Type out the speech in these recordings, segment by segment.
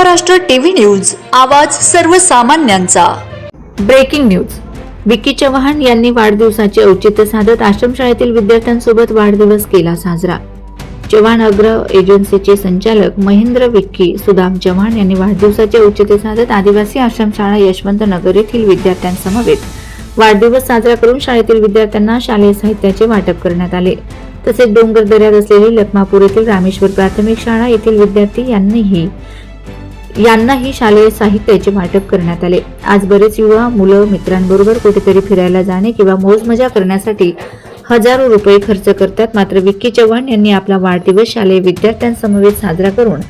Maharashtra TV news आवाज सर्वसामान्यांचा. Breaking news. Vicky Chavan यांनी वाढदिवसाचे औचित्य साधत आश्रमशाळेतील विद्यार्थ्यांसोबत वाढदिवस केला साजरा. चव्हाण अग्र एजन्सीचे संचालक महेंद्र विक्की सुदाम चव्हाण यांनी वाढदिवसाचे औचित्य साधत आदिवासी आश्रमशाळा यशवंत नगर येथील विद्यार्थ्यांसमवेत वाढदिवस साजरा करून शाळेतील विद्यार्थ्यांना शालेय साहित्याचे वाटप करण्यात आले. तसेच डोंगर दऱ्यात असलेली लखमापूर येथील रामेश्वर प्राथमिक शाळा येथील विद्यार्थी यांनीही यांनाही शालेय साहित्याचे वाटप करण्यात आले. आज बरेच युवा मुलं मित्रांबरोबर कुठेतरी फिरायला जाणे किंवा मौज मजा करण्यासाठी हजारो रुपये खर्च करतात. मात्र विक्की चव्हाण यांनी आपला वाढदिवस शालेय विद्यार्थ्यांसमवेत साजरा करून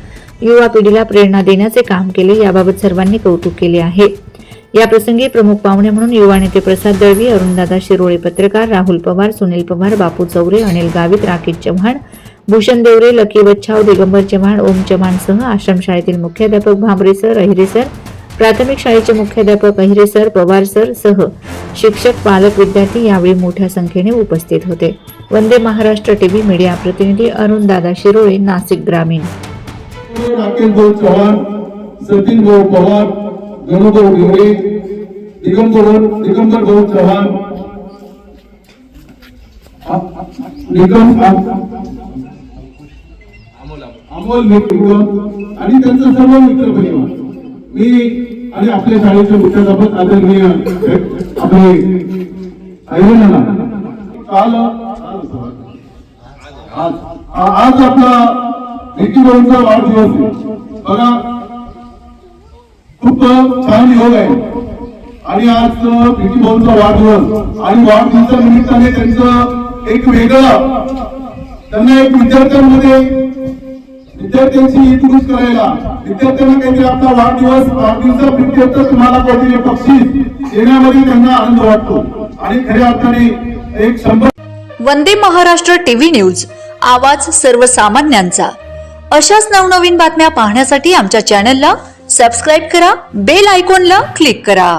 युवा पिढीला प्रेरणा देण्याचे काम केले याबाबत सर्वांनी कौतुक केले आहे. या प्रसंगी प्रमुख पाहुणे म्हणून युवा नेते प्रसाद दळवी अरुणदादा शिरोळे पत्रकार राहुल पवार सुनील पवार बापू चौरे अनिल गावित राकेश चव्हाण भूषण देवरे लकी बच्छाव दिगंबर चव्हाण ओम चव्हाणसह आश्रमशाळेतील मुख्याध्यापक भांबरे सर अहिरे सर प्राथमिक शाळेचे मुख्याध्यापक अहिरे सर पवार सर सह शिक्षक पालक विद्यार्थी यावेळी मोठ्या संख्येने उपस्थित होते. वंदे महाराष्ट्र टीव्ही मीडिया प्रतिनिधी अरुण दादा शिरोळे नाशिक ग्रामीण. भाऊ चव्हाण भाऊ पवार गणुभाऊ ढिवरे दिगंबर दिगंबर भाऊ चव्हाण. अमोल निगम आणि त्यांचा सर्व मित्र परिवार मी आणि आपल्या शाळेचे मुख्याध्यापक आदरणीय आपले ऐरणाला काल आज. आज आपला विकी वाढदिवस आहे. बघा खूप छान योग आहे. आणि आज प्रीती भाऊंचा वाढदिवस आणि वाढदिवसा निमित्ताने त्यांचं एक वेगळं त्यांना एक विद्यार्थ्यांमध्ये विद्यार्थ्यांची इंट्रोड्यूस करायला. विद्यार्थ्यांना काहीतरी आपला वाढदिवस वाढदिवसा प्रित्यर्थ तुम्हाला काहीतरी बक्षीस देण्यामध्ये त्यांना आनंद वाटतो. आणि खऱ्या अर्थाने एक शंभर वंदे महाराष्ट्र टीव्ही न्यूज आवाज सर्वसामान्यांचा. अशाच नवनवीन बातम्या पाहण्यासाठी आमच्या चॅनलला सबस्क्राईब करा बेल आयकॉनला क्लिक करा.